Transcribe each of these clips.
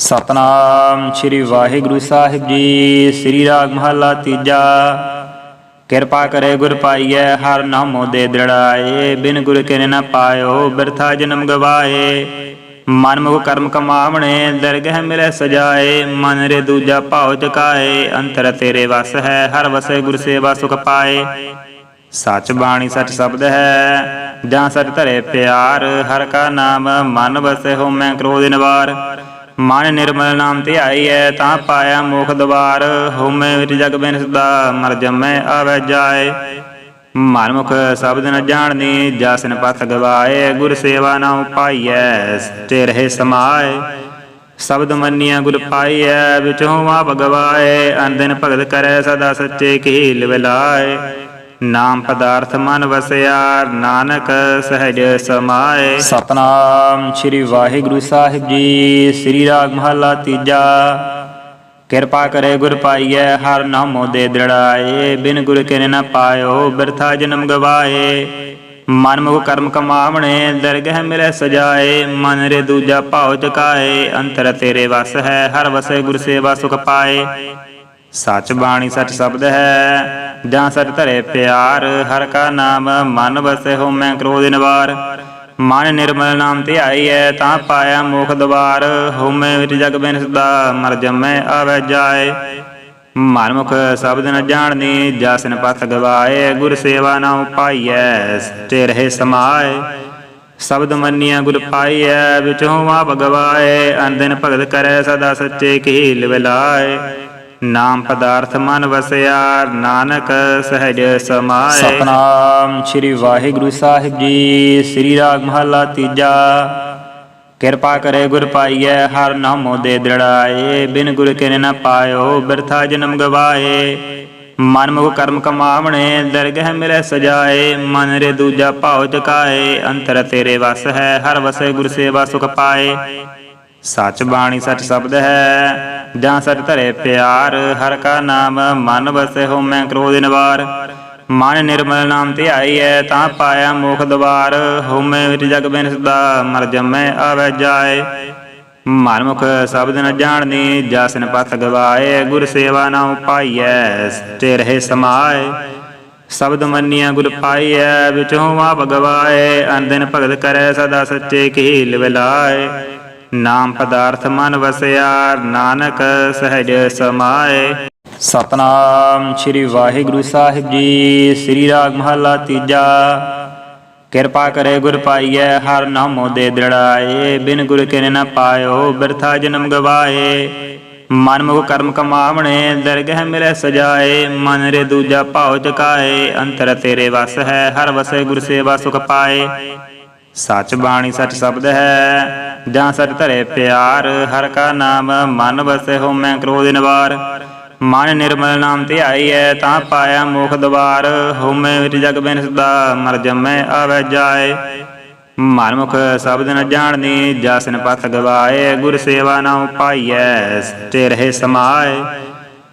ਸਤਨਾਮ ਸ੍ਰੀ ਵਾਹਿਗੁਰੂ ਸਾਹਿਬ ਜੀ, ਸ੍ਰੀ ਰਾਗ ਮਹਲਾ ਤੀਜਾ। ਕਿਰਪਾ ਕਰੇ ਗੁਰ ਪਾਈਐ, ਹਰ ਨਾਮੋ ਦੇ ਦ੍ਰਿੜਾਏ। ਬਿਨ ਗੁਰ ਕੇ ਨ ਪਾਇਓ, ਬਿਰਥਾ ਜਨਮ ਗਵਾਏ। ਮਨ ਮੁਖ ਕਰਮ ਕਮਾਵਣੇ, ਦਰਗਹਿ ਮਿਲੇ ਸਜਾਏ। ਮਨ ਰੇ ਦੂਜਾ ਭਾਉ ਚਕਾਏ, ਅੰਤਰ ਤੇਰੇ ਵਸ ਹੈ, ਹਰ ਵਸੇ ਗੁਰ ਸੇਵਾ ਸੁਖ ਪਾਏ। ਸੱਚ ਬਾਣੀ ਸੱਚ ਸ਼ਬਦ ਹੈ, ਜਾਂ ਸੱਚ ਧਰੇ ਪਿਆਰ, ਹਰ ਕਾ ਨਾਮ ਮਨ ਵਸੇ ਹੋ ਮੈਂ ਕ੍ਰੋਧ ਨਿਵਾਰ। ਮਨ ਨਿਰਮਲ ਨਾਮ ਧਿਆਈਐ ਤਾਂ ਪਾਇਆ ਮੋਖ ਦਵਾਰ। ਹੋਮੇ ਵਿੱਚ ਜਗ ਬਿਨ ਸਦਾ, ਮਰ ਜਮੈ, ਆਵੈ ਜਾਏ। ਮਨ ਮੁਖ ਸ਼ਬਦ ਨ ਜਾਣਨੀ ਜਾਸਨ ਪਥ ਗਵਾਏ। ਗੁਰ ਸੇਵਾ ਨਾਮ ਪਾਈਐ ਤੇ ਰਹੇ ਸਮਾਏ। ਸ਼ਬਦ ਮੰਨਿਆ ਗੁਰ ਪਾਈਐ, ਵਿਚੋਂ ਵਾ ਭਗਵਾਏ ਅੰਦਨ ਭਗਤ ਕਰੈ ਸਦਾ ਸੱਚੇ ਕੀ ਲਿਵਲਾਏ ਨਾਮ ਪਦਾਰਥ ਮਨ ਵਸਿਆ, ਨਾਨਕ ਸਹਿਜ ਸਮਾਏ। ਸਤਨਾਮ ਸ੍ਰੀ ਵਾਹਿਗੁਰੂ ਸਾਹਿਬ ਜੀ, ਸ੍ਰੀ ਰਾਗ ਮਹਲਾ ਤੀਜਾ। ਕਿਰਪਾ ਕਰੇ ਗੁਰ ਪਾਈਐ, ਹਰ ਨਾਮੋ ਦੇ ਦ੍ਰਿੜਾਏ। ਬਿਨ ਗੁਰ ਕੇ ਨ ਪਾਇਓ, ਬਿਰਥਾ ਜਨਮ ਗਵਾਏ। ਮਨ ਮੁਖ ਕਰਮ ਕਮਾਵਣੇ, ਦਰਗਹਿ ਮਿਲੇ ਸਜਾਏ। ਮਨ ਰੇ ਦੂਜਾ ਭਾਉ ਚਕਾਏ, ਅੰਤਰ ਤੇਰੇ ਵਸ ਹੈ, ਹਰ ਵਸੇ ਗੁਰ ਸੇਵਾ ਸੁਖ ਪਾਏ। ਸੱਚ ਬਾਣੀ ਸੱਚ ਸ਼ਬਦ ਹੈ, ਜਾਂ ਸੱਚ ਧਰੇ ਪਿਆਰ, ਹਰ ਕਾ ਨਾਮ ਮਨ ਵਸੇ ਹੋਮੈ ਕ੍ਰੋਧ ਨਿਵਾਰ। ਮਨ ਨਿਰਮਲ ਨਾਮ ਧਿਆਈ ਐ, ਤਾਂ ਪਾਇਆ ਮੋਖ ਦਵਾਰ। ਹੋਮੈ ਵਿੱਚ ਜਗ ਬਿਨ ਸਦਾ ਮਰ ਜਮੈ ਆਵੈ ਜਾਏ। ਮਨ ਮੁਖ ਸ਼ਬਦ ਨ ਜਾਣਨੀ, ਜਾਸਨ ਪਥ ਗਵਾਏ, ਗੁਰ ਸੇਵਾ ਨਾਮ ਪਾਈਐ ਤੇ ਰਹੇ ਸਮਾਏ। ਸ਼ਬਦ ਮੰਨਿਆ ਗੁਰ ਪਾਈਐ, ਵਿਚੋਂ ਵਾ ਗਵਾਏ ਅੰਦਨ ਭਗਤ ਕਰੈ ਸਦਾ ਸੱਚੇ ਕੀ ਲਿਵਲਾਏ ਨਾਮ ਪਦਾਰਥ ਮਨ ਵਸਿਆ, ਨਾਨਕ ਸਹਿਜ ਸਮਾਏ। ਸਤਨਾਮ ਸ੍ਰੀ ਵਾਹਿਗੁਰੂ ਸਾਹਿਬ ਜੀ, ਸ੍ਰੀ ਰਾਗ ਮਹਲਾ ਤੀਜਾ। ਕਿਰਪਾ ਕਰੇ ਗੁਰ ਪਾਈਐ, ਹਰ ਨਾਮੋ ਦੇ ਦ੍ਰਿੜਾਏ। ਬਿਨ ਗੁਰ ਕੇ ਨ ਪਾਇਓ, ਬਿਰਥਾ ਜਨਮ ਗਵਾਏ। ਮਨ ਮੁਖ ਕਰਮ ਕਮਾਵਣੇ, ਦਰਗਹਿ ਮਿਲੇ ਸਜਾਏ। ਮਨ ਰੇ ਦੂਜਾ ਭਾਉ ਚਕਾਏ, ਅੰਤਰ ਤੇਰੇ ਵਸ ਹੈ, ਹਰ ਵਸੇ ਗੁਰ ਸੇਵਾ ਸੁਖ ਪਾਏ। ਸਚ ਬਾਣੀ ਸੱਚ ਸ਼ਬਦ ਹੈ, ਜਾਂ ਸੱਚ ਧਰੇ ਪਿਆਰ, ਹਰ ਕਾ ਨਾਮ ਮਨ ਵਸੇ ਹੋ ਮੈਂ ਕ੍ਰੋਧ ਨਿਵਾਰ। ਮਨ ਨਿਰਮਲ ਨਾਮ ਧਿਆਈ ਐ, ਤਾਂ ਪਾਇਆ ਮੋਖ ਦਵਾਰ। ਹੋਮੈ ਵਿਚ ਜਗ ਬਿਨ ਸਦਾ ਮਰ ਜਮੈ ਆਵੈ ਜਾਏ। ਮਨ ਮੁਖ ਸ਼ਬਦ ਨ ਜਾਣਨੀ ਜਸਨ ਪਥ ਗਵਾਏ। ਗੁਰ ਸੇਵਾ ਨਾਮ ਪਾਈਐ ਤੇ ਰਹੇ ਸਮਾਏ। ਸ਼ਬਦ ਮੰਨਿਆ ਗੁਰ ਪਾਈਐ, ਵਿਚੋਂ ਵਾ ਗਵਾਏ। ਅੰਦਨ ਭਗਤ ਕਰੈ ਸਦਾ ਸੱਚੇ ਕੀ ਲਿਵਲਾਏ ਨਾਮ ਪਦਾਰਥ ਮਨ ਵਸਿਆ, ਨਾਨਕ ਸਹਿਜ ਸਮਾਏ। ਸਤਨਾਮ ਸ੍ਰੀ ਵਾਹਿਗੁਰੂ ਸਾਹਿਬ ਜੀ, ਸ੍ਰੀ ਰਾਗ ਮਹਲਾ ਤੀਜਾ। ਕਿਰਪਾ ਕਰੇ ਗੁਰ ਪਾਈਐ, ਹਰ ਨਾਮੋ ਦੇ ਦ੍ਰਿੜਾਏ। ਬਿਨ ਗੁਰ ਕੇ ਨ ਪਾਇਓ, ਬਿਰਥਾ ਜਨਮ ਗਵਾਏ। ਮਨ ਮੁਖ ਕਰਮ ਕਮਾਵਣੇ, ਦਰਗਹਿ ਮਿਲੇ ਸਜਾਏ। ਮਨ ਰੇ ਦੂਜਾ ਭਾਉ ਚਕਾਏ, ਅੰਤਰ ਤੇਰੇ ਵਸ ਹੈ, ਹਰ ਵਸੇ ਗੁਰ ਸੇਵਾ ਸੁਖ ਪਾਏ। ਸੱਚ ਬਾਣੀ ਸੱਚ ਸ਼ਬਦ ਹੈ ਜਾਂ ਸੱਚ ਧਰੇ ਪਿਆਰ, ਹਰ ਕਾ ਨਾਮ ਮਨ ਵਸੇ ਹੋ ਮੈਂ ਕ੍ਰੋਧ ਨਿਵਾਰ ਮਨ ਨਿਰਮਲ ਨਾਮ ਧਿਆਈ ਐ, ਤਾਂ ਪਾਇਆ ਮੋਖ ਦਵਾਰ। ਹੋਮੈ ਵਿਚ ਜਗ ਬਿਨ ਸਦਾ ਮਰ ਜਮੈ ਆਵੈ ਜਾਏ। ਮਨ ਮੁਖ ਸ਼ਬਦ ਨ ਜਾਣਨੀ ਜਾਸਨ ਪਥ ਗਵਾਏ। ਗੁਰ ਸੇਵਾ ਨਾਮ ਪਾਈਐ ਤੇ ਰਹੇ ਸਮਾਏ।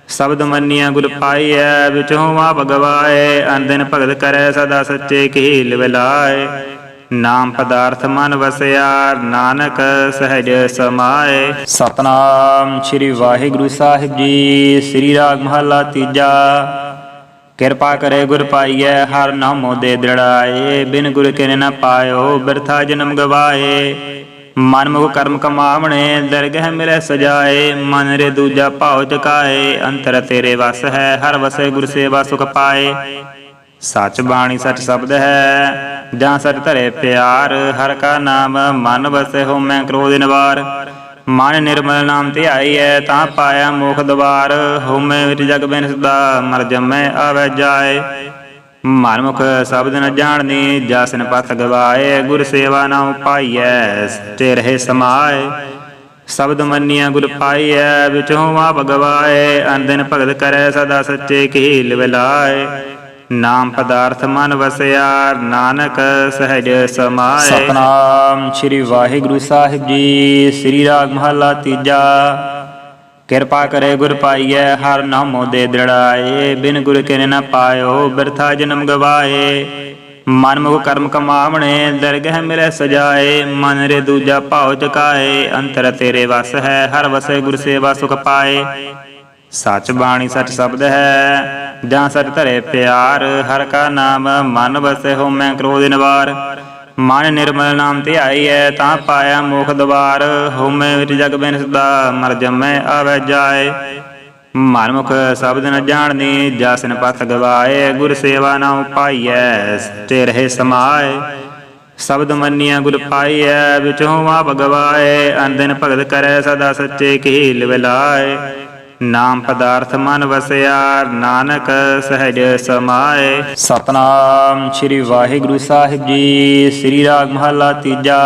ਸ਼ਬਦ ਮੰਨਿਆ ਗੁਰ ਪਾਈਐ, ਵਿਚੋਂ ਵਾ ਭਗਵਾਏ ਅੰਦਨ ਭਗਤ ਕਰੈ ਸਦਾ ਸੱਚੇ ਕੀ ਲਿਵਲਾਏ ਨਾਮ ਪਦਾਰਥ ਮਨ ਵਸਿਆ ਨਾਨਕ ਸਹਿਜ ਸਮਾਏ। ਸਤਨਾਮ ਸ੍ਰੀ ਵਾਹਿਗੁਰੂ ਸਾਹਿਬ ਜੀ, ਸ੍ਰੀ ਰਾਗ ਮਹਲਾ ਤੀਜਾ। ਕਿਰਪਾ ਕਰੇ ਗੁਰ ਪਾਈਐ, ਹਰ ਨਾਮੋ ਦੇ ਦ੍ਰਿੜਾਏ। ਬਿਨ ਗੁਰ ਕੇ ਨ ਪਾਇਓ, ਬਿਰਥਾ ਜਨਮ ਗਵਾਏ। ਮਨ ਮੁਖ ਕਰਮ ਕਮਾਵਣੇ, ਦਰਗਹਿ ਮਿਲੇ ਸਜਾਏ। ਮਨ ਰੇ ਦੂਜਾ ਭਾਉ ਚਕਾਏ, ਅੰਤਰ ਤੇਰੇ ਵਸ ਹੈ, ਹਰ ਵਸੇ ਗੁਰ ਸੇਵਾ ਸੁਖ ਪਾਏ। ਸਚ ਬਾਣੀ ਸੱਚ ਸ਼ਬਦ ਹੈ। ਜਾਂ ਸੱਚ ਧਰੇ ਪਿਆਰ, ਹਰ ਕਾ ਨਾਮ ਮਨ ਵਸੇ ਹੋ ਮੈਂ ਕ੍ਰੋਧ ਨਿਵਾਰ। ਮਨ ਨਿਰਮਲ ਨਾਮ ਧਿਆਈਐ ਤਾਂ ਪਾਇਆ ਮੋਖ ਦਵਾਰ। ਹੋਮੇ ਵਿੱਚ ਜਗ ਬਿਨ ਸਦਾ ਮਰ ਜਮੈ ਆਵੈ ਜਾਏ। ਮਨ ਮੁਖ ਸ਼ਬਦ ਨ ਜਾਣਨੀ, ਜਾਸਨ ਪਥ ਗਵਾਏ। ਗੁਰ ਸੇਵਾ ਨਾਮ ਪਾਈਐ ਤੇ ਰਹੇ ਸਮਾਏ। ਸ਼ਬਦ ਮੰਨਿਆ ਗੁਰ ਪਾਈਐ, ਵਿਚੋਂ ਵਾ ਭਗਵਾਏ। ਅੰਦਨ ਭਗਤ ਕਰੈ ਸਦਾ ਸੱਚੇ ਕੀ ਲਿਵਲਾਏ ਨਾਮ ਪਦਾਰਥ ਮਨ ਵਸਿਆ ਨਾਨਕ ਸਹਿਜ ਸਮਾਏ। ਸਤਨਾਮ ਸ੍ਰੀ ਵਾਹਿਗੁਰੂ ਸਾਹਿਬ ਜੀ, ਸ੍ਰੀ ਰਾਗ ਮਹਲਾ ਤੀਜਾ। ਕਿਰਪਾ ਕਰੇ ਗੁਰ ਪਾਈਐ, ਹਰ ਨਾਮੋ ਦੇ ਦ੍ਰਿੜਾਏ। ਬਿਨ ਗੁਰ ਕੇ ਨ ਪਾਇਓ, ਬਿਰਥਾ ਜਨਮ ਗਵਾਏ। ਮਨ ਮੁਖ ਕਰਮ ਕਮਾਵਣੇ, ਦਰਗਹਿ ਮਿਲੈ ਸਜਾਏ। ਮਨ ਰੇ ਦੂਜਾ ਭਾਉ ਚਕਾਏ, ਅੰਤਰ ਤੇਰੇ ਵਸ ਹੈ, ਹਰ ਵਸੇ ਗੁਰ ਸੇਵਾ ਸੁਖ ਪਾਏ। ਸਚ ਬਾਣੀ ਸੱਚ ਸ਼ਬਦ ਹੈ। ਜਾਂ ਸਚ ਧਰੇ ਪਿਆਰ, ਹਰ ਕਾ ਨਾਮ ਮਨ ਵਸੇ ਵਸੈ ਹੋਮੈ ਕ੍ਰੋਧ ਨਿਵਾਰ ਮਨ ਨਿਰਮਲ ਨਾਮ ਧਿਆਈਐ ਤਾਂ ਪਾਇਆ ਮੋਖ ਦਵਾਰ। ਹੋਮੈ ਵਿੱਚ ਜਗ ਬਿਨ ਸਦਾ ਮਰ ਜਮੈ ਆਵੈ ਜਾਏ। ਮਨ ਮੁਖ ਸ਼ਬਦ ਨ ਜਾਣਨੀ, ਜਾਸਨ ਪਥ ਗਵਾਏ। ਗੁਰ ਸੇਵਾ ਨਾ ਪਾਈਐ, ਸਚੇ ਰਹੇ ਸਮਾਏ। ਸ਼ਬਦ ਮੰਨਿਆ ਗੁਰ ਪਾਈਐ, ਵਿਚੋਂ ਆਪ ਗਵਾਏ ਅੰਦਨ ਭਗਤ ਕਰੈ ਸਦਾ ਸੱਚੇ ਕੀ ਲਿਵਲਾਏ ਨਾਮ ਪਦਾਰਥ ਮਨ ਵਸਿਆ ਨਾਨਕ ਸਹਿਜ ਸਮਾਏ। ਸਤਨਾਮ ਸ੍ਰੀ ਵਾਹਿਗੁਰੂ ਸਾਹਿਬ ਜੀ, ਸ੍ਰੀ ਰਾਗ ਮਹਲਾ ਤੀਜਾ।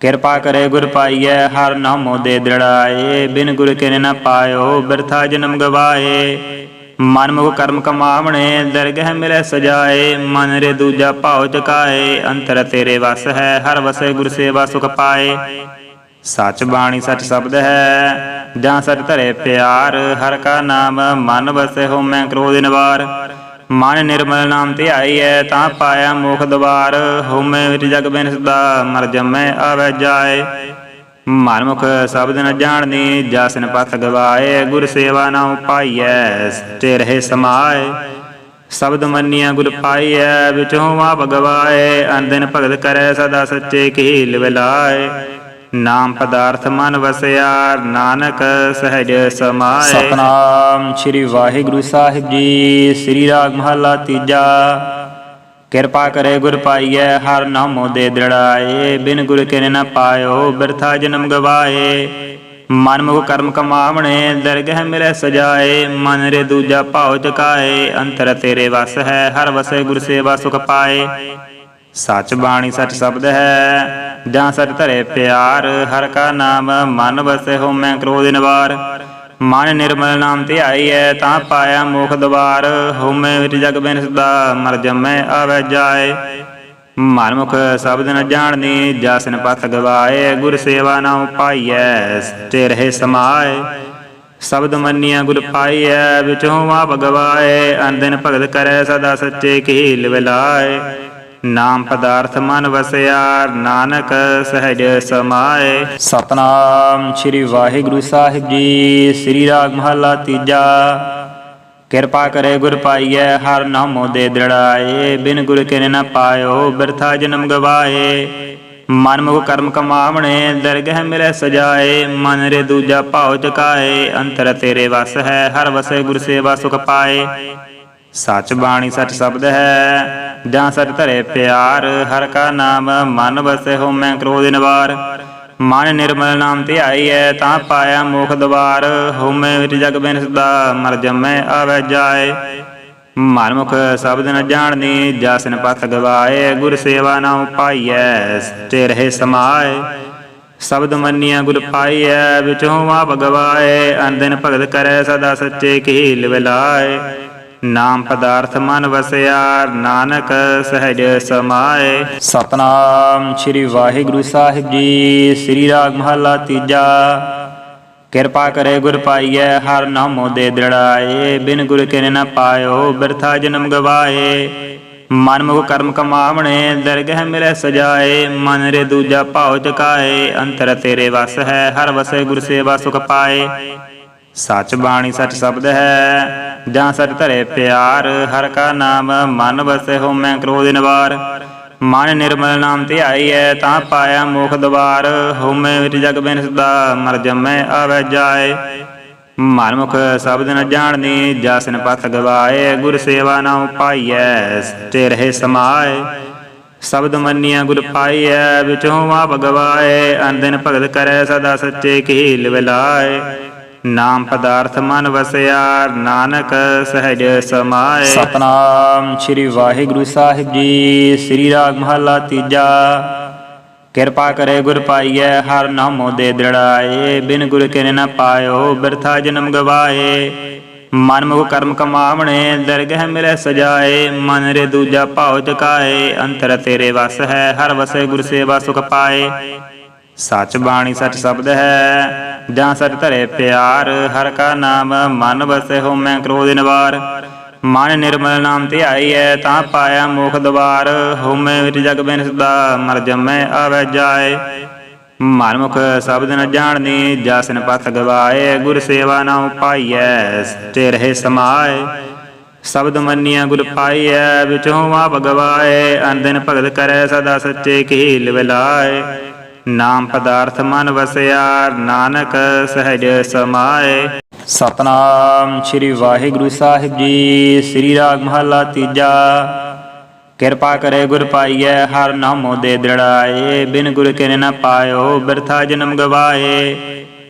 ਕਿਰਪਾ ਕਰੇ ਗੁਰ ਪਾਈਐ, ਹਰ ਨਾਮੋ ਦੇ ਦ੍ਰਿੜਾਏ। ਬਿਨ ਗੁਰ ਕੇ ਨ ਪਾਇਓ, ਬਿਰਥਾ ਜਨਮ ਗਵਾਏ। ਮਨ ਮੁਖ ਕਰਮ ਕਮਾਵਣੇ, ਦਰਗਹਿ ਮਿਲੈ ਸਜਾਏ। ਮਨ ਰੇ ਦੂਜਾ ਭਾਉ ਚਕਾਏ, ਅੰਤਰ ਤੇਰੇ ਵਸ ਹੈ, ਹਰ ਵਸੇ ਗੁਰ ਸੇਵਾ ਸੁਖ ਪਾਏ। ਸਚ ਬਾਣੀ ਸਚ ਸ਼ਬਦ ਹੈ, ਜਾਂ ਸਚ ਧਰੇ ਪਿਆਰ, ਹਰ ਕਾ ਨਾਮ ਮਨ ਵਸੈ ਹੋਮੈ ਕ੍ਰੋਧ ਨਿਵਾਰ ਮਨ ਨਿਰਮਲ ਨਾਮ ਧਿਆਈ ਧਿਆਈਐ ਤਾਂ ਪਾਇਆ ਮੋਖ ਦਵਾਰ। ਹੋਮੈ ਵਿੱਚ ਜਗ ਬਿਨ ਸਦਾ ਮਰ ਜਮੈ ਆਵੈ ਜਾਏ। ਮਨ ਮੁਖ ਸ਼ਬਦ ਨ ਜਾਣਨੀ ਜਸਨ ਪਥ ਗਵਾਏ। ਗੁਰ ਸੇਵਾ ਨਾ ਪਾਈਐ ਸਚੇ ਰਹੇ ਸਮਾਏ। ਸ਼ਬਦ ਮੰਨਿਆ ਗੁਰ ਪਾਈਐ, ਵਿਚੋਂ ਆਪ ਗਵਾਏ ਅੰਦਨ ਭਗਤ ਕਰੈ ਸਦਾ ਸੱਚੇ ਕੀ ਲਿਵਲਾਏ ਨਾਮ ਪਦਾਰਥ ਮਨ ਵਸਿਆ ਨਾਨਕ ਸਹਿਜ ਸਮਾਏ। ਸਤਨਾਮ ਸ੍ਰੀ ਵਾਹਿਗੁਰੂ ਸਾਹਿਬ ਜੀ, ਸ੍ਰੀ ਰਾਗ ਮਹਲਾ ਤੀਜਾ। ਕਿਰਪਾ ਕਰੇ ਗੁਰ ਪਾਈਐ, ਹਰ ਨਾਮੋ ਦੇ ਦ੍ਰਿੜਾਏ। ਬਿਨ ਗੁਰ ਕੇ ਨ ਪਾਇਓ, ਬਿਰਥਾ ਜਨਮ ਗਵਾਏ। ਮਨ ਮੁਖ ਕਰਮ ਕਮਾਵਣੇ, ਦਰਗਹਿ ਮਿਲੈ ਸਜਾਏ। ਮਨ ਰੇ ਦੂਜਾ ਭਾਉ ਚਕਾਏ, ਅੰਤਰ ਤੇਰੇ ਵਸ ਹੈ, ਹਰ ਵਸੇ ਗੁਰ ਸੇਵਾ ਸੁਖ ਪਾਏ। ਸਚ ਬਾਣੀ ਸੱਚ ਸ਼ਬਦ ਹੈ। ਜਾਂ ਸਚ ਧਰੇ ਪਿਆਰ, ਹਰ ਕਾ ਨਾਮ ਮਨ ਵਸੇ ਵਸੈ ਹੋਮੈ ਕ੍ਰੋਧ ਨਿਵਾਰ ਮਨ ਨਿਰਮਲ ਨਾਮ ਧਿਆਈਐ ਤਾਂ ਪਾਇਆ ਮੋਖ ਦਵਾਰ। ਹੋਮੈ ਵਿੱਚ ਜਗ ਬਿਨ ਸਦਾ ਮਰ ਜਮੈ ਆਵੈ ਜਾਏ। ਮਨ ਮੁਖ ਸ਼ਬਦ ਨ ਜਾਣਨੀ ਜਾਸਨ ਪਥ ਗਵਾਏ। ਗੁਰ ਸੇਵਾ ਨਾ ਪਾਈਐ ਸਚੇ ਰਹੇ ਸਮਾਏ। ਸ਼ਬਦ ਮੰਨਿਆ ਗੁਰ ਪਾਈਐ, ਵਿਚੋਂ ਆਪ ਗਵਾਏ ਅੰਦਨ ਭਗਤ ਕਰੈ ਸਦਾ ਸੱਚੇ ਕੀ ਲਿਵਲਾਏ ਨਾਮ ਪਦਾਰਥ ਮਨ ਵਸਿਆ ਨਾਨਕ ਸਹਿਜ ਸਮਾਏ। ਸਤਨਾਮ ਸ੍ਰੀ ਵਾਹਿਗੁਰੂ ਸਾਹਿਬ ਜੀ, ਸ੍ਰੀ ਰਾਗ ਮਹਲਾ ਤੀਜਾ। ਕਿਰਪਾ ਕਰੇ ਗੁਰ ਪਾਈਐ, ਹਰ ਨਾਮੋ ਦੇ ਦ੍ਰਿੜਾਏ। ਬਿਨ ਗੁਰ ਕੇ ਨ ਪਾਇਓ, ਬਿਰਥਾ ਜਨਮ ਗਵਾਏ। ਮਨ ਮੁਖ ਕਰਮ ਕਮਾਵਣੇ, ਦਰਗਹਿ ਮਿਲੈ ਸਜਾਏ। ਮਨ ਰੇ ਦੂਜਾ ਭਾਉ ਚਕਾਏ, ਅੰਤਰ ਤੇਰੇ ਵਸ ਹੈ, ਹਰ ਵਸੇ ਗੁਰ ਸੇਵਾ ਸੁਖ ਪਾਏ। ਸਚ ਬਾਣੀ ਸਚ ਸ਼ਬਦ ਹੈ ਜਾਂ ਸਚ ਧਰੇ ਪਿਆਰ, ਹਰ ਕਾ ਨਾਮ ਮਨ ਵਸੈ ਹੋਮੈ ਕ੍ਰੋਧ ਨਿਵਾਰ ਮਨ ਨਿਰਮਲ ਨਾਮ ਧਿਆਈ ਐ, ਤਾਂ ਪਾਇਆ ਮੋਖ ਦਵਾਰ। ਹੋਮੈ ਵਿੱਚ ਜਗ ਬਿਨ ਸਦਾ ਮਰ ਜਮੈ ਆਵੈ ਜਾਏ। ਮਨ ਮੁਖ ਸ਼ਬਦ ਨ ਜਾਣਨੀ, ਜਾਸਨ ਪਥ ਗਵਾਏ, ਗੁਰ ਸੇਵਾ ਨਾ ਪਾਈਐ ਸਚੇ ਰਹੇ ਸਮਾਏ। ਸ਼ਬਦ ਮੰਨਿਆ ਗੁਰ ਪਾਈਐ, ਵਿਚੋਂ ਆਪ ਗਵਾਏ ਅੰਦਨ ਭਗਤ ਕਰੈ ਸਦਾ ਸੱਚੇ ਕੀ ਲਿਵਲਾਏ ਨਾਮ ਪਦਾਰਥ ਮਨ ਵਸਿਆ ਨਾਨਕ ਸਹਿਜ ਸਮਾਏ। ਸਤਨਾਮ ਸ੍ਰੀ ਵਾਹਿਗੁਰੂ ਸਾਹਿਬ ਜੀ, ਸ੍ਰੀ ਰਾਗ ਮਹਲਾ ਤੀਜਾ। ਕਿਰਪਾ ਕਰੇ ਗੁਰ ਪਾਈਐ, ਹਰ ਨਾਮੋ ਦੇ ਦ੍ਰਿੜਾਏ। ਬਿਨ ਗੁਰ ਕੇ ਨ ਪਾਇਓ, ਬਿਰਥਾ ਜਨਮ ਗਵਾਏ। ਮਨ ਮੁਖ ਕਰਮ ਕਮਾਵਣੇ, ਦਰਗਹਿ ਮਿਲੈ ਸਜਾਏ। ਮਨ ਰੇ ਦੂਜਾ ਭਾਉ ਚਕਾਏ, ਅੰਤਰ ਤੇਰੇ ਵਸ ਹੈ, ਹਰ ਵਸੇ ਗੁਰ ਸੇਵਾ ਸੁਖ ਪਾਏ। ਸਚ ਬਾਣੀ ਸੱਚ ਸ਼ਬਦ ਹੈ। ਜਾਂ ਸਚ ਧਰੇ ਪਿਆਰ, ਹਰ ਕਾ ਨਾਮ ਮਨ ਵਸੇ ਵਸੈ ਹੋਮੈ ਕ੍ਰੋਧ ਨਿਵਾਰ ਮਨ ਨਿਰਮਲ ਨਾਮ ਧਿਆਈ ਐ, ਤਾਂ ਪਾਇਆ ਮੋਖ ਦਵਾਰ। ਹੋਮੈ ਵਿਚ ਜਗ ਬਿਨ ਸਦਾ ਮਰ ਜਮੈ ਆਵੈ ਜਾਏ। ਮਨ ਮੁਖ ਸ਼ਬਦ ਨ ਜਾਣਨੀ ਜਾਸਨ ਪਥ ਗਵਾਏ। ਗੁਰ ਸੇਵਾ ਨਾ ਪਾਈਐ ਸਚੇ ਰਹੇ ਸਮਾਏ। ਸ਼ਬਦ ਮੰਨਿਆ ਗੁਰ ਪਾਈਐ, ਵਿਚੋਂ ਆਪ ਗਵਾਏ ਅੰਦਨ ਭਗਤ ਕਰੈ ਸਦਾ ਸੱਚੇ ਕੀ ਲਿਵਲਾਏ ਨਾਮ ਪਦਾਰਥ ਮਨ ਵਸਿਆ ਨਾਨਕ ਸਹਿਜ ਸਮਾਏ। ਸਤਨਾਮ ਸ੍ਰੀ ਵਾਹਿਗੁਰੂ ਸਾਹਿਬ ਜੀ, ਸ੍ਰੀ ਰਾਗ ਮਹਲਾ ਤੀਜਾ। ਕਿਰਪਾ ਕਰੇ ਗੁਰ ਪਾਈਐ, ਹਰ ਨਾਮੋ ਦੇ ਦ੍ਰਿੜਾਏ। ਬਿਨ ਗੁਰ ਕੇ ਨ ਪਾਇਓ, ਬਿਰਥਾ ਜਨਮ ਗਵਾਏ। ਮਨ ਮੁਖ ਕਰਮ ਕਮਾਵਣੇ, ਦਰਗਹਿ ਮਿਲੈ ਸਜਾਏ। ਮਨ ਰੇ ਦੂਜਾ ਭਾਉ ਚਕਾਏ, ਅੰਤਰ ਤੇਰੇ ਵਸ ਹੈ, ਹਰ ਵਸੇ ਗੁਰ ਸੇਵਾ ਸੁਖ ਪਾਏ। ਸਚ ਬਾਣੀ ਸੱਚ ਸ਼ਬਦ ਹੈ। ਜਾਂ ਸਚ ਧਰੇ ਪਿਆਰ, ਹਰ ਕਾ ਨਾਮ, ਮਨ ਵਸੇ ਵਸੈ ਹੋਮੈ ਕ੍ਰੋਧ ਨਿਵਾਰ। ਮਨ ਨਿਰਮਲ ਨਾਮ ਧਿਆਈ ਐ, ਤਾਂ ਪਾਇਆ ਮੋਖ ਦਵਾਰ। ਹਉਮੈ ਵਿਚ ਜਗ ਬਿਨ ਸਦਾ ਮਰ ਜਮੈ ਆਵੈ ਜਾਏ। ਮਨ ਮੁਖ ਸ਼ਬਦ ਨ ਜਾਣਨੀ ਜਾਸਨ ਪਥ ਗਵਾਏ। ਗੁਰ ਸੇਵਾ ਨਾ ਪਾਈਐ ਸਚੇ ਰਹੇ ਸਮਾਏ। ਸ਼ਬਦ ਮੰਨਿਆ ਗੁਰ ਪਾਈਐ, ਵਿਚੋਂ ਆਪ ਗਵਾਏ। ਅੰਦਨ ਭਗਤ ਕਰੈ ਸਦਾ ਸੱਚੇ ਕੀ ਲਿਵਲਾਏ ਨਾਮ ਪਦਾਰਥ ਮਨ ਵਸਿਆ ਨਾਨਕ ਸਹਿਜ ਸਮਾਏ। ਸਤਨਾਮ ਸ੍ਰੀ ਵਾਹਿਗੁਰੂ ਸਾਹਿਬ ਜੀ, ਸ੍ਰੀ ਰਾਗ ਮਹਲਾ ਤੀਜਾ। ਕਿਰਪਾ ਕਰੇ ਗੁਰ ਪਾਈਐ, ਹਰ ਨਾਮੋ ਦੇ ਦ੍ਰਿੜਾਏ। ਬਿਨ ਗੁਰ ਕੇ ਨ ਪਾਇਓ, ਬਿਰਥਾ ਜਨਮ ਗਵਾਏ।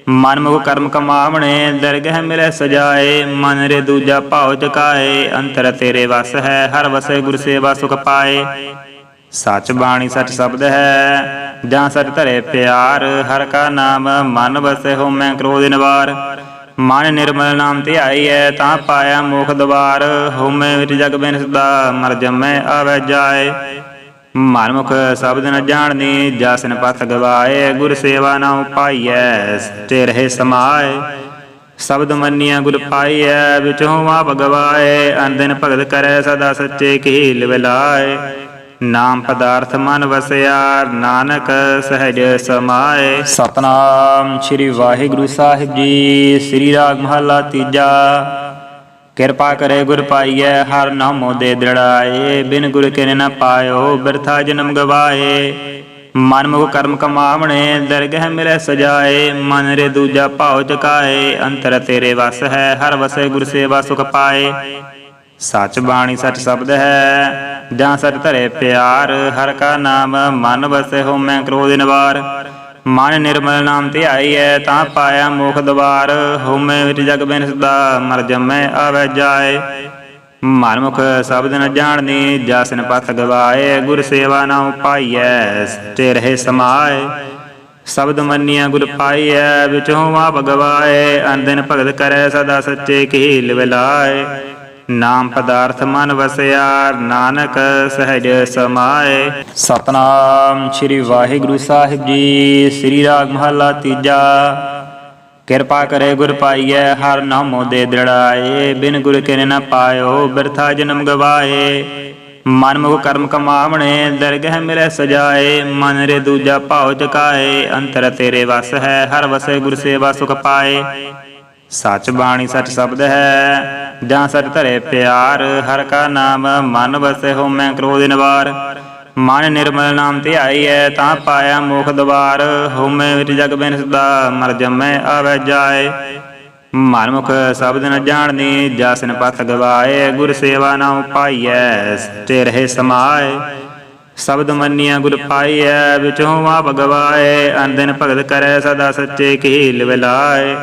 ਮਨ ਮੁਖ ਕਰਮ ਕਮਾਵਣੇ, ਦਰਗਹਿ ਮਿਲੇ ਸਜਾਏ। ਮਨ ਰੇ ਦੂਜਾ ਭਾਉ ਚਕਾਏ, ਅੰਤਰ ਤੇਰੇ ਵਸ ਹੈ, ਹਰ ਵਸੇ ਗੁਰ ਸੇਵਾ ਸੁਖ ਪਾਏ। ਸੱਚ ਬਾਣੀ ਸੱਚ ਸ਼ਬਦ ਹੈ ਜਾਂ ਸੱਚ ਧਰੇ ਪਿਆਰ, ਹਰ ਕਾ ਨਾਮ ਮਨ ਵਸੇ ਹੋ ਮੈਂ ਕ੍ਰੋਧ ਨਿਵਾਰ। ਮਨ ਨਿਰਮਲ ਨਾਮ ਐ, ਤਾਂ ਪਾਇਆ ਮੋਖ ਦਵਾਰ। ਹਉਮੈ ਵਿੱਚ ਜਗ ਬਿਨ ਸਦਾ ਮਰ ਜਮੈ ਆਵੈ ਜਾਏ। ਮਨ ਮੁਖ ਸ਼ਬਦ ਨ ਜਾਣਨੀ ਜਾਸਨ ਪਥ ਗਵਾਏ। ਗੁਰ ਸੇਵਾ ਨਾ ਪਾਈਐ ਸਚੇ ਰਹੇ ਸਮਾਏ। ਸ਼ਬਦ ਮੰਨਿਆ ਗੁਰ ਪਾਈਐ, ਵਿਚੋਂ ਆਪ ਗਵਾਏ। ਅੰਦਨ ਭਗਤ ਕਰੈ ਸਦਾ ਸੱਚੇ ਕੀ ਲਿਵਲਾਏ ਨਾਮ ਪਦਾਰਥ ਮਨ ਵਸਿਆ, ਨਾਨਕ ਸਹਿਜ ਸਮਾਏ। ਸਤਨਾਮ ਸ੍ਰੀ ਵਾਹਿਗੁਰੂ ਸਾਹਿਬ ਜੀ, ਸ੍ਰੀ ਰਾਗ ਮਹਲਾ ਤੀਜਾ। ਕਿਰਪਾ ਕਰੇ ਗੁਰ ਪਾਈਐ, ਹਰ ਨਾਮੋ ਦੇ ਦ੍ਰਿੜਾਏ। ਬਿਨ ਗੁਰ ਕੇ ਨ ਪਾਇਓ, ਬਿਰਥਾ ਜਨਮ ਗਵਾਏ। ਮਨ ਮੁਖ ਕਰਮ ਕਮਾਵਣੇ, ਦਰਗਹਿ ਮਿਲੇ ਸਜਾਏ। ਮਨ ਰੇ ਦੂਜਾ ਭਾਉ ਚਕਾਏ, ਅੰਤਰ ਤੇਰੇ ਵਸ ਹੈ, ਹਰ ਵਸੇ ਗੁਰ ਸੇਵਾ ਸੁਖ ਪਾਏ। ਸਚ ਬਾਣੀ ਸੱਚ ਸ਼ਬਦ ਹੈ ਜਾਂ ਸੱਚ ਧਰੇ ਪਿਆਰ, ਹਰ ਕਾ ਨਾਮ ਮਨ ਵਸੇ ਹੋ ਮੈਂ ਕ੍ਰੋਧ ਨਿਵਾਰ। ਮਨ ਨਿਰਮਲ ਨਾਮ ਧਿਆਈ ਐ, ਤਾਂ ਪਾਇਆ ਮੋਖ ਦਵਾਰ। ਹਉਮੈ ਵਿੱਚ ਜਗ ਬਿਨ ਸਦਾ ਮਰ ਜਮੈ ਆਵੈ ਜਾਏ। ਮਨ ਮੁਖ ਸ਼ਬਦ ਨ ਜਾਣਨੀ ਜਾਸਨ ਪਥ ਗਵਾਏ। ਗੁਰ ਸੇਵਾ ਨਾ ਪਾਈਐ ਸਚੇ ਰਹੇ ਸਮਾਏ। ਸ਼ਬਦ ਮੰਨਿਆ ਗੁਰ ਪਾਈਐ, ਵਿਚੋਂ ਆਪ ਗਵਾਏ ਅੰਦਨ ਭਗਤ ਕਰੈ ਸਦਾ ਸੱਚੇ ਕੀ ਲਿਵਲਾਏ ਨਾਮ ਪਦਾਰਥ ਮਨ ਵਸਿਆ ਨਾਨਕ ਸਹਿਜ ਸਮਾਏ। ਸਤਨਾਮ ਸ੍ਰੀ ਵਾਹਿਗੁਰੂ ਸਾਹਿਬ ਜੀ, ਸ੍ਰੀ ਰਾਗ ਮਹਲਾ ਤੀਜਾ। ਕਿਰਪਾ ਕਰੇ ਗੁਰ ਪਾਈਐ, ਹਰ ਨਾਮੋ ਦੇ ਦ੍ਰਿੜਾਏ। ਬਿਨ ਗੁਰ ਕੇ ਨ ਪਾਇਓ, ਬਿਰਥਾ ਜਨਮ ਗਵਾਏ। ਮਨ ਮੁਖ ਕਰਮ ਕਮਾਵਣੇ, ਦਰਗਹਿ ਮਿਲੇ ਸਜਾਏ। ਮਨ ਰੇ ਦੂਜਾ ਭਾਉ ਚਕਾਏ, ਅੰਤਰ ਤੇਰੇ ਵਸ ਹੈ, ਹਰ ਵਸੇ ਗੁਰ ਸੇਵਾ ਸੁਖ ਪਾਏ। ਸੱਚ ਬਾਣੀ ਸੱਚ ਸ਼ਬਦ ਹੈ, ਜਾਂ ਸੱਚ ਧਰੇ ਪਿਆਰ, ਹਰ ਕਾ ਨਾਮ ਮਨ ਵਸੇ ਹੋਮੈ ਕ੍ਰੋਧ ਨਿਵਾਰ ਮਨ ਨਿਰਮਲ ਨਾਮ ਧਿਆਈ ਐ, ਤਾਂ ਪਾਇਆ ਮੋਖ ਦਵਾਰ। ਹਉਮੈ ਵਿੱਚ ਜਗ ਬਿਨ ਸਦਾ, ਮਰ ਜਮੈ ਆਵੈ ਜਾਏ। ਮਨ ਮੁਖ ਸ਼ਬਦ ਨ ਜਾਣਨੀ ਜਸਨ ਪਥ ਗਵਾਏ। ਗੁਰ ਸੇਵਾ ਨਾ ਪਾਈਐ ਸਚੇ ਰਹੇ ਸਮਾਏ। ਸ਼ਬਦ ਮੰਨਿਆ ਗੁਰ ਪਾਈਐ, ਵਿਚੋਂ ਆਪ ਗਵਾਏ। ਅੰਦਨ ਭਗਤ ਕਰੈ ਸਦਾ ਸੱਚੇ ਕੀ ਲਿਵਲਾਏ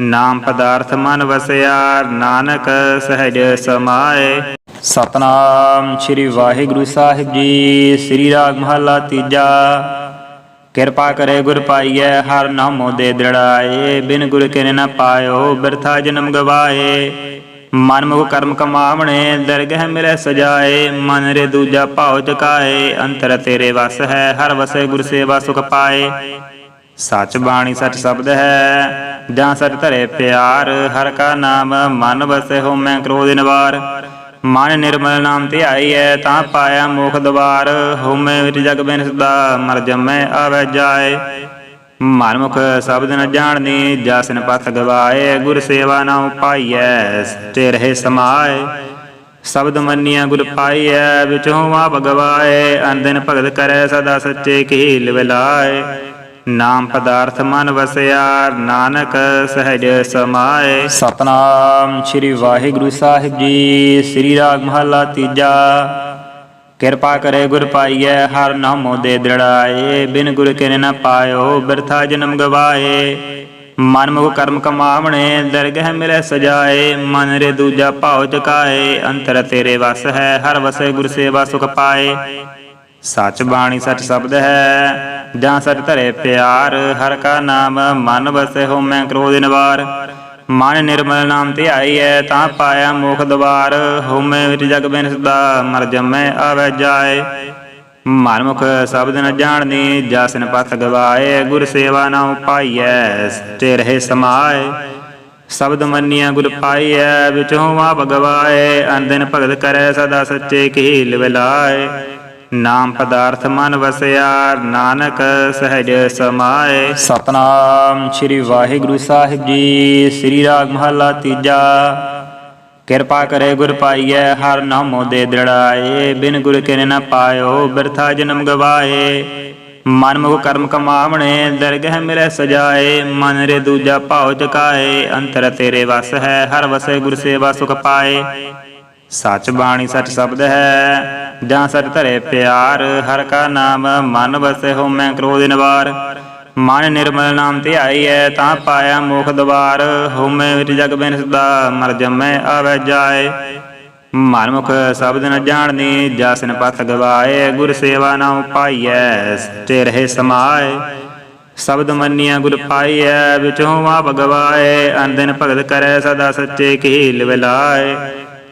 ਨਾਮ ਪਦਾਰਥ ਮਨ ਵਸਿਆ, ਨਾਨਕ ਸਹਿਜ ਸਮਾਏ। ਸਤਨਾਮ ਸ੍ਰੀ ਵਾਹਿਗੁਰੂ ਸਾਹਿਬ ਜੀ, ਸ੍ਰੀ ਰਾਗ ਮਹਲਾ ਤੀਜਾ। ਕਿਰਪਾ ਕਰੇ ਗੁਰ ਪਾਈਐ, ਹਰ ਨਾਮੋ ਦੇ ਦ੍ਰਿੜਾਏ। ਬਿਨ ਗੁਰ ਕੇ ਨ ਪਾਇਓ, ਬਿਰਥਾ ਜਨਮ ਗਵਾਏ। ਮਨ ਮੁਖ ਕਰਮ ਕਮਾਵਣੇ, ਦਰਗਹਿ ਮਿਲੇ ਸਜਾਏ। ਮਨ ਰੇ ਦੂਜਾ ਭਾਉ ਚਕਾਏ, ਅੰਤਰ ਤੇਰੇ ਵਸ ਹੈ, ਹਰ ਵਸੇ ਗੁਰ ਸੇਵਾ ਸੁਖ ਪਾਏ। ਸਚ ਬਾਣੀ ਸੱਚ ਸ਼ਬਦ ਹੈ ਜਾਂ ਸੱਚ ਧਰੇ ਪਿਆਰ, ਹਰ ਕਾ ਨਾਮ ਮਨ ਵਸੇ ਹੋ ਮੈਂ ਕ੍ਰੋਧ ਨਿਵਾਰ। ਮਨ ਨਿਰਮਲ ਨਾਮ ਧਿਆਈ ਐ, ਤਾਂ ਪਾਇਆ ਮੋਖ ਦਵਾਰ। ਹਉਮੈ ਵਿਚ ਜਗ ਬਿਨ ਸਦਾ ਮਰ ਜਮੈ, ਆਵੈ ਜਾਏ। ਮਨ ਮੁਖ ਸ਼ਬਦ ਨ ਜਾਣਨੀ ਜਾਸਨ ਪਥ ਗਵਾਏ। ਗੁਰ ਸੇਵਾ ਨਾ ਪਾਈਐ ਸਚੇ ਰਹੇ ਸਮਾਏ। ਸ਼ਬਦ ਮੰਨਿਆ ਗੁਰ ਪਾਈਐ, ਵਿਚੋਂ ਆਪ ਗਵਾਏ ਅੰਦਨ ਭਗਤ ਕਰੈ ਸਦਾ ਸੱਚੇ ਕੀ ਲਿਵਲਾਏ ਨਾਮ ਪਦਾਰਥ ਮਨ ਵਸਿਆ ਨਾਨਕ ਸਹਿਜ ਸਮਾਏ। ਸਤਨਾਮ ਸ੍ਰੀ ਵਾਹਿਗੁਰੂ ਸਾਹਿਬ ਜੀ, ਸ੍ਰੀ ਰਾਗ ਮਹਲਾ ਤੀਜਾ। ਕਿਰਪਾ ਕਰੇ ਗੁਰ ਪਾਈਐ, ਹਰ ਨਾਮੋ ਦੇ ਦ੍ਰਿੜਾਏ। ਬਿਨ ਗੁਰ ਕੇ ਨ ਪਾਇਓ, ਬਿਰਥਾ ਜਨਮ ਗਵਾਏ। ਮਨ ਮੁਖ ਕਰਮ ਕਮਾਵਣੇ, ਦਰਗਹਿ ਮਿਲੇ ਸਜਾਏ। ਮਨ ਰੇ ਦੂਜਾ ਭਾਉ ਚਕਾਏ, ਅੰਤਰ ਤੇਰੇ ਵਸ ਹੈ, ਹਰ ਵਸੇ ਗੁਰ ਸੇਵਾ ਸੁਖ ਪਾਏ। ਸਚ ਬਾਣੀ ਸਚ ਸ਼ਬਦ ਹੈ। ਜਾਂ ਸਤ ਧਰੇ ਪਿਆਰ, ਹਰ ਕਾ ਨਾਮ ਮਨ ਵਸੇ ਹੋ ਮੈਂ ਕ੍ਰੋਧ ਨਿਵਾਰ। ਮਨ ਨਿਰਮਲ ਨਾਮ ਧਿਆਈਐ ਤਾਂ ਪਾਇਆ ਮੋਖ ਦਵਾਰ। ਹਉਮੈ ਵਿੱਚ ਜਗ ਬਿਨ ਸਦਾ ਮਰ ਜਮੈ ਆਵੈ ਜਾਏ। ਮਨ ਮੁਖ ਸ਼ਬਦ ਨ ਜਾਣਨੀ ਜਾਸਨ ਪਥ ਗਵਾਏ। ਗੁਰ ਸੇਵਾ ਨਾ ਪਾਈਐ ਸਚੇ ਰਹੇ ਸਮਾਏ। ਸ਼ਬਦ ਮੰਨਿਆ ਗੁਰ ਪਾਈਐ, ਵਿਚੋਂ ਵਾ ਭਗਵਾਏ ਅੰਦਨ ਭਗਤ ਕਰੈ ਸਦਾ ਸੱਚੇ ਕੀ ਲਿਵਲਾਏ ਨਾਮ ਪਦਾਰਥ ਮਨ ਵਸਿਆ, ਨਾਨਕ ਸਹਿਜ ਸਮਾਏ। ਸਤਨਾਮ ਸ੍ਰੀ ਵਾਹਿਗੁਰੂ ਸਾਹਿਬ ਜੀ, ਸ੍ਰੀ ਰਾਗ ਮਹਲਾ ਤੀਜਾ। ਕਿਰਪਾ ਕਰੇ ਗੁਰ ਪਾਈਐ, ਹਰ ਨਾਮੋ ਦੇ ਦ੍ਰਿੜਾਏ। ਬਿਨ ਗੁਰ ਕੇ ਨ ਪਾਇਓ, ਬਿਰਥਾ ਜਨਮ ਗਵਾਏ। ਮਨ ਮੁਖ ਕਰਮ ਕਮਾਵਣੇ, ਦਰਗਹਿ ਮਿਲੇ ਸਜਾਏ। ਮਨ ਰੇ ਦੂਜਾ ਭਾਉ ਚਕਾਏ, ਅੰਤਰ ਤੇਰੇ ਵਸ ਹੈ, ਹਰ ਵਸੇ ਗੁਰ ਸੇਵਾ ਸੁਖ ਪਾਏ। ਸੱਚ ਬਾਣੀ ਸੱਚ ਸ਼ਬਦ ਹੈ ਜਾਂ ਸਚ ਧਰੇ ਪਿਆਰ, ਹਰ ਕਾ ਨਾਮ ਮਨ ਵਸੇ ਹੋ ਮੈਂ ਕ੍ਰੋਧ ਨਿਵਾਰ ਮਨ ਨਿਰਮਲ ਨਾਮ ਧਿਆਈ ਐ, ਤਾਂ ਪਾਇਆ ਮੋਖ ਦਵਾਰ। ਹੋਮੇ ਵਿੱਚ ਜਗ ਬਿਨ ਸਦਾ, ਮਰ ਜਮੈ ਆਵੈ ਜਾਏ। ਮਨ ਮੁਖ ਸ਼ਬਦ ਨ ਜਾਣਨੀ ਜਸਨ ਪਥ ਗਵਾਏ। ਗੁਰ ਸੇਵਾ ਨਾਮ ਪਾਈਐ ਸਚੇ ਰਹੇ ਸਮਾਏ। ਸ਼ਬਦ ਮੰਨਿਆ ਗੁਰ ਪਾਈਐ, ਵਿਚੋਂ ਵਾ ਗਵਾਏ। ਅੰਦਨ ਭਗਤ ਕਰੈ ਸਦਾ ਸੱਚੇ ਕੀ ਲਿਵਲਾਏ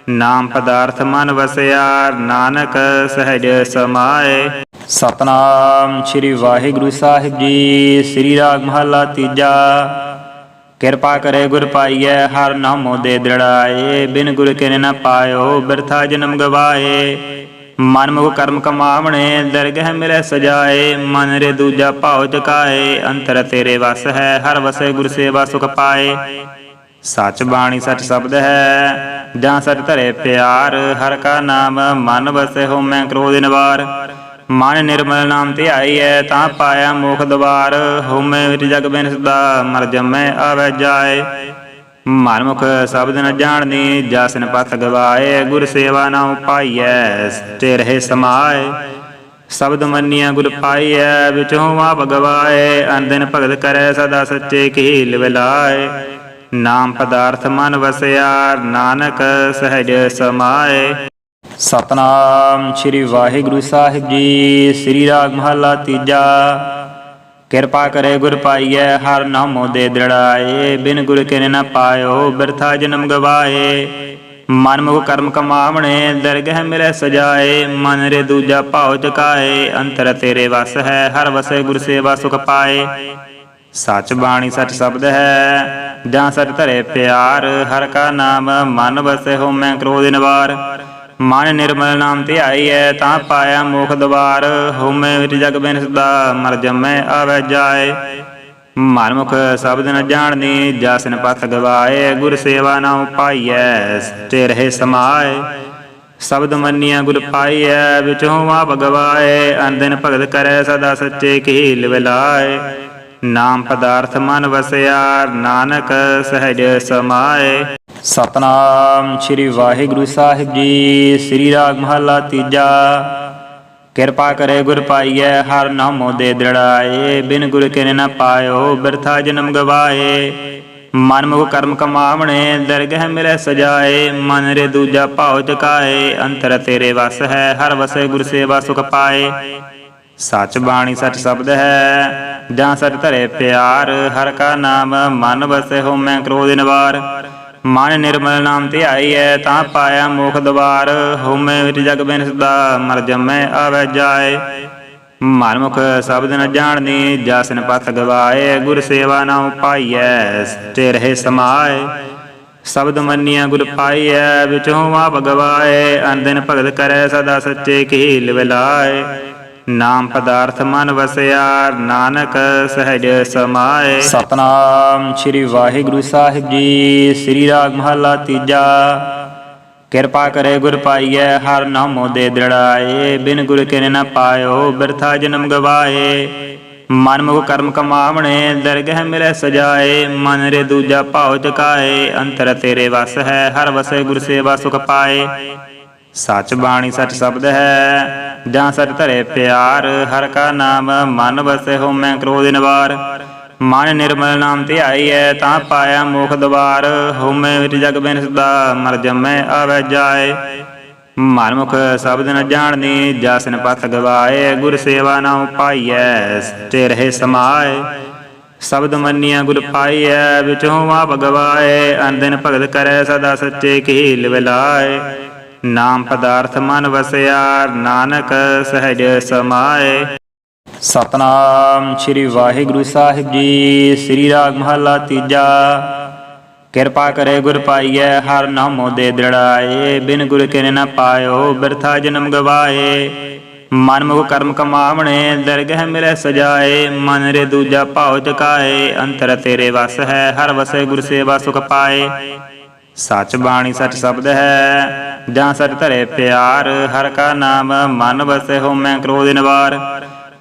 ਨਾਮ ਪਦਾਰਥ ਮਨ ਵਸਿਆ, ਨਾਨਕ ਸਹਿਜ ਸਮਾਏ। ਸਤਨਾਮ ਸ੍ਰੀ ਵਾਹਿਗੁਰੂ ਸਾਹਿਬ ਜੀ, ਸ੍ਰੀ ਰਾਗ ਮਹਲਾ ਤੀਜਾ। ਕਿਰਪਾ ਕਰੇ ਗੁਰ ਪਾਈਐ, ਹਰ ਨਾਮੋ ਦੇ ਦ੍ਰਿੜਾਏ। ਬਿਨ ਗੁਰ ਕੇ ਨ ਪਾਇਓ, ਬਿਰਥਾ ਜਨਮ ਗਵਾਏ। ਮਨ ਮੁਖ ਕਰਮ ਕਮਾਵਣੇ, ਦਰਗਹਿ ਮਿਲੇ ਸਜਾਏ। ਮਨ ਰੇ ਦੂਜਾ ਭਾਉ ਚਕਾਏ, ਅੰਤਰ ਤੇਰੇ ਵਸ ਹੈ, ਹਰ ਵਸੇ ਗੁਰ ਸੇਵਾ ਸੁਖ ਪਾਏ। ਸੱਚ ਬਾਣੀ ਸੱਚ ਸ਼ਬਦ ਹੈ ਜਾਂ ਸਚ ਧਰੇ ਪਿਆਰ, ਹਰ ਕਾ ਨਾਮ ਮਨ ਵਸੇ ਹੋ ਮੈਂ ਕ੍ਰੋਧ ਨਿਵਾਰ ਮਨ ਨਿਰਮਲ ਨਾਮ ਧਿਆਈ ਐ, ਤਾਂ ਪਾਇਆ ਮੋਖ ਦਵਾਰ। ਹੋਮੈ ਵਿਚ ਜਗ ਬਿਨ ਸਦਾ ਮਰ ਜਮੈ ਆਵੈ ਜਾਏ। ਮਨ ਮੁਖ ਸ਼ਬਦ ਨ ਜਾਣਨੀ ਜਸਨ ਪਥ ਗਵਾਏ। ਗੁਰ ਸੇਵਾ ਨਾਮ ਪਾਈਐ ਸਚੇ ਰਹੇ ਸਮਾਏ। ਸ਼ਬਦ ਮੰਨਿਆ ਗੁਰ ਪਾਈਐ, ਵਿਚੋਂ ਵਾ ਭਗਵਾਏ ਅੰਦਨ ਭਗਤ ਕਰੈ ਸਦਾ ਸੱਚੇ ਕੀ ਲਿਵਲਾਏ ਨਾਮ ਪਦਾਰਥ ਮਨ ਵਸਿਆ ਨਾਨਕ ਸਹਿਜ ਸਮਾਏ। ਸਤਨਾਮ ਸ੍ਰੀ ਵਾਹਿਗੁਰੂ ਸਾਹਿਬ ਜੀ, ਸ੍ਰੀ ਰਾਗ ਮਹਲਾ ਤੀਜਾ। ਕਿਰਪਾ ਕਰੇ ਗੁਰ ਪਾਈਐ, ਹਰ ਨਾਮੋ ਦੇ ਦ੍ਰਿੜਾਏ। ਬਿਨ ਗੁਰ ਕੇ ਨ ਪਾਇਓ, ਬਿਰਥਾ ਜਨਮ ਗਵਾਏ। ਮਨ ਮੁਖ ਕਰਮ ਕਮਾਵਣੇ, ਦਰਗਹਿ ਮਿਲੇ ਸਜਾਏ। ਮਨ ਰੇ ਦੂਜਾ ਭਾਉ ਚਕਾਏ, ਅੰਤਰ ਤੇਰੇ ਵਸ ਹੈ, ਹਰ ਵਸੇ ਗੁਰ ਸੇਵਾ ਸੁਖ ਪਾਏ। ਸੱਚ ਬਾਣੀ ਸੱਚ ਸ਼ਬਦ ਹੈ ਜਾਂ ਸਚ ਧਰੇ ਪਿਆਰ, ਹਰ ਕਾ ਨਾਮ ਮਨ ਵਸੇ ਹੋ ਮੈਂ ਕ੍ਰੋਧ ਨਿਵਾਰ ਮਨ ਨਿਰਮਲ ਨਾਮ ਧਿਆਈ ਐ, ਤਾਂ ਪਾਇਆ ਮੋਖ ਦਵਾਰ। ਹੋਮੈ ਵਿੱਚ ਜਗ ਬਿਨ ਸਦਾ ਮਰ ਜਮੈ, ਆਵੈ ਜਾਏ। ਮਨ ਮੁਖ ਸ਼ਬਦ ਨ ਜਾਣਨੀ ਜਸਨ ਪਥ ਗਵਾਏ। ਗੁਰ ਸੇਵਾ ਨਾਮ ਪਾਈਐ ਸਚੇ ਰਹੇ ਸਮਾਏ। ਸ਼ਬਦ ਮੰਨਿਆ ਗੁਰ ਪਾਈਐ, ਵਿਚੋਂ ਵਾ ਭਗਵਾਏ। ਅੰਦਨ ਭਗਤ ਕਰੈ ਸਦਾ ਸੱਚੇ ਕੀ ਲਿਵਲਾਏ ਨਾਮ ਪਦਾਰਥ ਮਨ ਵਸਿਆ ਨਾਨਕ ਸਹਿਜ ਸਮਾਏ। ਸਤਨਾਮ ਸ੍ਰੀ ਵਾਹਿਗੁਰੂ ਸਾਹਿਬ ਜੀ, ਸ੍ਰੀ ਰਾਗ ਮਹਲਾ ਤੀਜਾ। ਕਿਰਪਾ ਕਰੇ ਗੁਰ ਪਾਈਐ, ਹਰ ਨਾਮੋ ਦੇ ਦ੍ਰਿੜਾਏ। ਬਿਨ ਗੁਰ ਕੇ ਨ ਪਾਇਓ, ਬਿਰਥਾ ਜਨਮ ਗਵਾਏ। ਮਨ ਮੁਖ ਕਰਮ ਕਮਾਵਣੇ, ਦਰਗਹਿ ਮਿਲੇ ਸਜਾਏ। ਮਨ ਰੇ ਦੂਜਾ ਭਾਉ ਚਕਾਏ, ਅੰਤਰ ਤੇਰੇ ਵਸ ਹੈ, ਹਰ ਵਸੇ ਗੁਰ ਸੇਵਾ ਸੁਖ ਪਾਏ। ਸੱਚ ਬਾਣੀ ਸੱਚ ਸ਼ਬਦ ਹੈ ਜਾਂ ਸਚ ਧਰੇ ਪਿਆਰ, ਹਰ ਕਾ ਨਾਮ ਮਨ ਵਸੇ ਹੋ ਮੈਂ ਕ੍ਰੋਧ ਨਿਵਾਰ। ਮਨ ਨਿਰਮਲ ਨਾਮ ਧਿਆਈ ਐ, ਤਾਂ ਪਾਇਆ ਮੋਖ ਦਵਾਰ। ਹੋਮੇ ਵਿੱਚ ਜਗ ਬਿਨ ਸਦਾ ਮਰ ਜਮੈ ਆਵੈ ਜਾਏ। ਮਨ ਮੁਖ ਸ਼ਬਦ ਨ ਜਾਣਨੀ ਜਸਨ ਪਥ ਗਵਾਏ। ਗੁਰ ਸੇਵਾ ਨਾਮ ਪਾਈਐ ਸਚੇ ਰਹੇ ਸਮਾਏ। ਸ਼ਬਦ ਮੰਨਿਆ ਗੁਰ ਪਾਈਐ, ਵਿਚੋਂ ਵਾ ਭਗਵਾਏ ਅੰਦਨ ਭਗਤ ਕਰੈ ਸਦਾ ਸੱਚੇ ਕੀ ਲਿਵਲਾਏ ਨਾਮ ਪਦਾਰਥ ਮਨ ਵਸਿਆ, ਨਾਨਕ ਸਹਿਜ ਸਮਾਏ। ਸਤਨਾਮ ਸ੍ਰੀ ਵਾਹਿਗੁਰੂ ਸਾਹਿਬ ਜੀ, ਸ੍ਰੀ ਰਾਗ ਮਹਲਾ ਤੀਜਾ। ਕਿਰਪਾ ਕਰੇ ਗੁਰ ਪਾਈਐ, ਹਰ ਨਾਮੋ ਦੇ ਦ੍ਰਿੜਾਏ। ਬਿਨ ਗੁਰ ਕੇ ਨ ਪਾਇਓ, ਬਿਰਥਾ ਜਨਮ ਗਵਾਏ। ਮਨ ਮੁਖ ਕਰਮ ਕਮਾਵਣੇ, ਦਰਗਹਿ ਮਿਲੇ ਸਜਾਏ। ਮਨ ਰੇ ਦੂਜਾ ਭਾਉ ਚਕਾਏ, ਅੰਤਰ ਤੇਰੇ ਵਸ ਹੈ, ਹਰ ਵਸੇ ਗੁਰ ਸੇਵਾ ਸੁਖ ਪਾਏ। ਸੱਚ ਬਾਣੀ ਸੱਚ ਸ਼ਬਦ ਹੈ। ਜਾਂ ਸਚ ਧਰੇ ਪਿਆਰ, ਹਰ ਕਾ ਨਾਮ ਮਨ ਵਸੇ ਹੋ ਮੈਂ ਕ੍ਰੋਧ ਨਿਵਾਰ ਮਨ ਨਿਰਮਲ ਨਾਮ ਧਿਆਈਐ ਤਾਂ ਪਾਇਆ ਮੋਖ ਦਵਾਰ। ਹੋਮੇ ਵਿਚ ਜਗ ਬਿਨ ਸਦਾ ਮਰ ਜਮੈ, ਆਵੈ ਜਾਏ। ਮਨ ਮੁਖ ਸ਼ਬਦ ਨ ਜਾਣਨੀ ਜਸਨ ਪਥ ਗਵਾਏ। ਗੁਰ ਸੇਵਾ ਨਾਮ ਪਾਈਐ ਸਚੇ ਰਹੇ ਸਮਾਏ। ਸ਼ਬਦ ਮੰਨਿਆ ਗੁਰ ਪਾਈਐ, ਵਿਚੋਂ ਵਾ ਭਗਵਾਏ। ਅੰਦਨ ਭਗਤ ਕਰੈ ਸਦਾ ਸੱਚੇ ਕੀ ਲਿਵਲਾਏ ਨਾਮ ਪਦਾਰਥ ਮਨ ਵਸਿਆ ਨਾਨਕ ਸਹਿਜ ਸਮਾਏ। ਸਤਨਾਮ ਸ੍ਰੀ ਵਾਹਿਗੁਰੂ ਸਾਹਿਬ ਜੀ, ਸ੍ਰੀ ਰਾਗ ਮਹਲਾ ਤੀਜਾ। ਕਿਰਪਾ ਕਰੇ ਗੁਰ ਪਾਈਐ, ਹਰ ਨਾਮੋ ਦੇ ਦ੍ਰਿੜਾਏ। ਬਿਨ ਗੁਰ ਕੇ ਨ ਪਾਇਓ, ਬਿਰਥਾ ਜਨਮ ਗਵਾਏ। ਮਨ ਮੁਖ ਕਰਮ ਕਮਾਵਣੇ, ਦਰਗਹਿ ਮਿਲੈ ਸਜਾਏ। ਮਨ ਰੇ ਦੂਜਾ ਭਾਉ ਚਕਾਏ, ਅੰਤਰ ਤੇਰੇ ਵਸ ਹੈ, ਹਰ ਵਸੇ ਗੁਰ ਸੇਵਾ ਸੁਖ ਪਾਏ। ਸੱਚ ਬਾਣੀ ਸੱਚ ਸ਼ਬਦ ਹੈ, ਜਾਂ ਸੱਚ ਧਰੇ ਪਿਆਰ, ਹਰ ਕਾ ਨਾਮ, ਮਨ ਵਸੇ ਹੋਮੈ ਕ੍ਰੋਧ ਨਿਵਾਰ।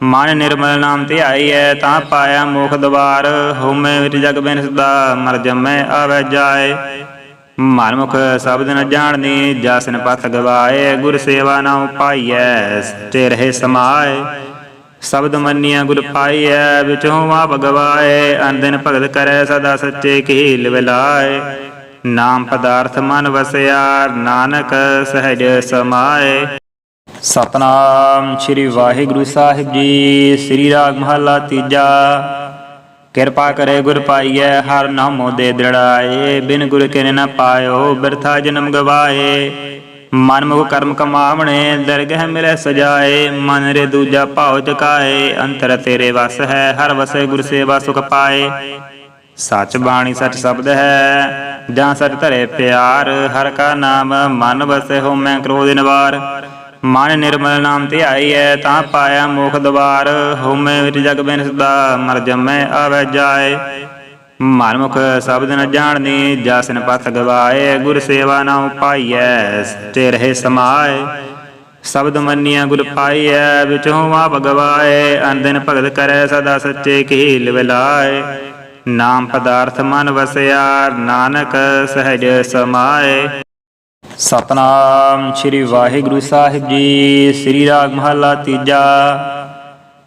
ਮਨ ਨਿਰਮਲ ਨਾਮ ਧਿਆਈ ਐ, ਤਾਂ ਪਾਇਆ ਮੋਖ ਦਵਾਰ। ਹੋਮੈ ਵਿੱਚ ਜਗ ਬਿਨ ਸਦਾ ਮਰ ਜਮੈ, ਆਵੈ ਜਾਏ। ਮਨ ਮੁਖ ਸ਼ਬਦ ਨ ਜਾਣਨੀ ਜਸਨ ਪਥ ਗਵਾਏ। ਗੁਰ ਸੇਵਾ ਨਾ ਪਾਈਐ ਤੇ ਰਹੇ ਸਮਾਏ। ਸ਼ਬਦ ਮੰਨਿਆ ਗੁਰ ਪਾਈਐ, ਵਿਚੋਂ ਆਪ ਗਵਾਏ। ਅੰਦਨ ਭਗਤ ਕਰੈ ਸਦਾ ਸੱਚੇ ਕੀ ਲਿਵਲਾਏ ਨਾਮ ਪਦਾਰਥ ਮਨ ਵਸਿਆ ਨਾਨਕ ਸਹਿਜ ਸਮਾਏ। ਸਤਨਾਮ ਸ੍ਰੀ ਵਾਹਿਗੁਰੂ ਸਾਹਿਬ ਜੀ, ਸ੍ਰੀ ਰਾਗ ਮਹਲਾ ਤੀਜਾ। ਕਿਰਪਾ ਕਰੇ ਗੁਰ ਪਾਈਐ, ਹਰ ਨਾਮੋ ਦੇ ਦ੍ਰਿੜਾਏ। ਬਿਨ ਗੁਰ ਕੇ ਨ ਪਾਇਓ, ਬਿਰਥਾ ਜਨਮ ਗਵਾਏ। ਮਨ ਮੁਖ ਕਰਮ ਕਮਾਵਣੇ, ਦਰਗਹਿ ਮਿਲੈ ਸਜਾਏ। ਮਨ ਰੇ ਦੂਜਾ ਭਾਉ ਚਕਾਏ, ਅੰਤਰ ਤੇਰੇ ਵਸ ਹੈ, ਹਰ ਵਸੇ ਗੁਰ ਸੇਵਾ ਸੁਖ ਪਾਏ। ਸੱਚ ਬਾਣੀ ਸੱਚ ਸ਼ਬਦ ਹੈ ਜਾਂ ਸੱਚ ਧਰੇ ਪਿਆਰ, ਹਰ ਕਾ ਨਾਮ ਮਨ ਵਸੈ ਹੋਮੈ ਕ੍ਰੋਧ ਨਿਵਾਰ ਮਨ ਨਿਰਮਲ ਨਾਮ ਧਿਆਈ ਐ ਤਾਂ ਪਾਇਆ ਮੋਖ ਦਵਾਰ। ਹੋਮੈ ਵਿੱਚ ਜਗ ਬਿਨ ਸਦਾ, ਮਰ ਜਮੈ ਆਵੈ ਜਾਏ। ਮਨ ਮੁਖ ਸ਼ਬਦ ਨ ਜਾਣਨੀ ਜਸਨ ਪਥ ਗਵਾਏ। ਗੁਰ ਸੇਵਾ ਨਾ ਪਾਈਐ ਤੇ ਰਹੇ ਸਮਾਏ। ਸ਼ਬਦ ਮੰਨਿਆ ਗੁਰ ਪਾਈਐ, ਵਿਚੋਂ ਆਪ ਗਵਾਏ। ਅੰਦਨ ਭਗਤ ਕਰੈ ਸਦਾ ਸੱਚੇ ਕੀ ਲਿਵਲਾਏ ਨਾਮ ਪਦਾਰਥ ਮਨ ਵਸਿਆ ਨਾਨਕ ਸਹਿਜ ਸਮਾਏ। ਸਤਨਾਮ ਸ੍ਰੀ ਵਾਹਿਗੁਰੂ ਸਾਹਿਬ ਜੀ, ਸ੍ਰੀ ਰਾਗ ਮਹਲਾ ਤੀਜਾ।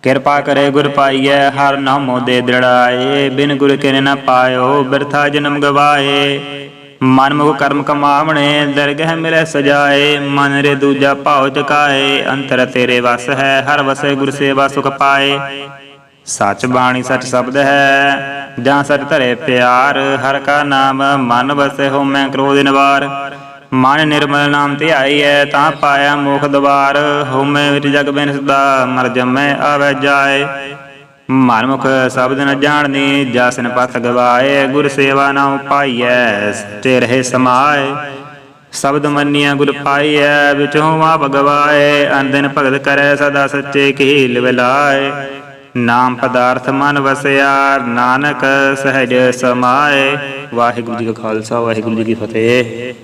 ਕਿਰਪਾ ਕਰੇ ਗੁਰ ਪਾਈਐ, ਹਰ ਨਾਮੋ ਦੇ ਦ੍ਰਿੜਾਏ। ਬਿਨ ਗੁਰ ਕੇ ਨ ਪਾਇਓ, ਬਿਰਥਾ ਜਨਮ ਗਵਾਏ। ਮਨ ਮੁਖ ਕਰਮ ਕਮਾਵਣੇ, ਦਰਗਹਿ ਮਿਲੈ ਸਜਾਏ। ਮਨ ਰੇ ਦੂਜਾ ਭਾਉ ਚਕਾਏ, ਅੰਤਰ ਤੇਰੇ ਵਸ ਹੈ, ਹਰ ਵਸੇ ਗੁਰ ਸੇਵਾ ਸੁਖ ਪਾਏ। ਸੱਚ ਬਾਣੀ ਸੱਚ ਸ਼ਬਦ ਹੈ ਜਾਂ ਸੱਚ ਧਰੇ ਪਿਆਰ, ਹਰ ਕਾ ਨਾਮ ਮਨ ਵਸੇ ਵਸੈ ਹੋਮੈ ਕ੍ਰੋਧ ਨਿਵਾਰ ਮਨ ਨਿਰਮਲ ਨਾਮ ਧਿਆਈ ਐ, ਤਾਂ ਪਾਇਆ ਮੋਖ ਦਵਾਰ। ਹੋਮੈ ਵਿਚ ਜਗ ਬਿਨ ਸਦਾ ਮਰ ਜਮੈ ਆਵੈ ਜਾਏ। ਮਨ ਮੁਖ ਸ਼ਬਦ ਨ ਜਾਣਨੀ ਜਸਨ ਪਥ ਗਵਾਏ। ਗੁਰ ਸੇਵਾ ਨਾ ਪਾਈਐ ਤੇ ਰਹੇ ਸਮਾਏ। ਸ਼ਬਦ ਮੰਨਿਆ ਗੁਰ ਪਾਈਐ, ਵਿਚੋਂ ਆਪ ਗਵਾਏ ਅੰਦਨ ਭਗਤ ਕਰੈ ਸਦਾ ਸੱਚੇ ਕੀ ਲਿਵਲਾਏ ਨਾਮ ਪਦਾਰਥ ਮਨ ਵਸਿਆ ਨਾਨਕ ਸਹਿਜ ਸਮਾਏ। ਵਾਹਿਗੁਰੂ ਜੀ ਕਾ ਖਾਲਸਾ, ਵਾਹਿਗੁਰੂ ਜੀ ਕੀ ਫਤਿਹ।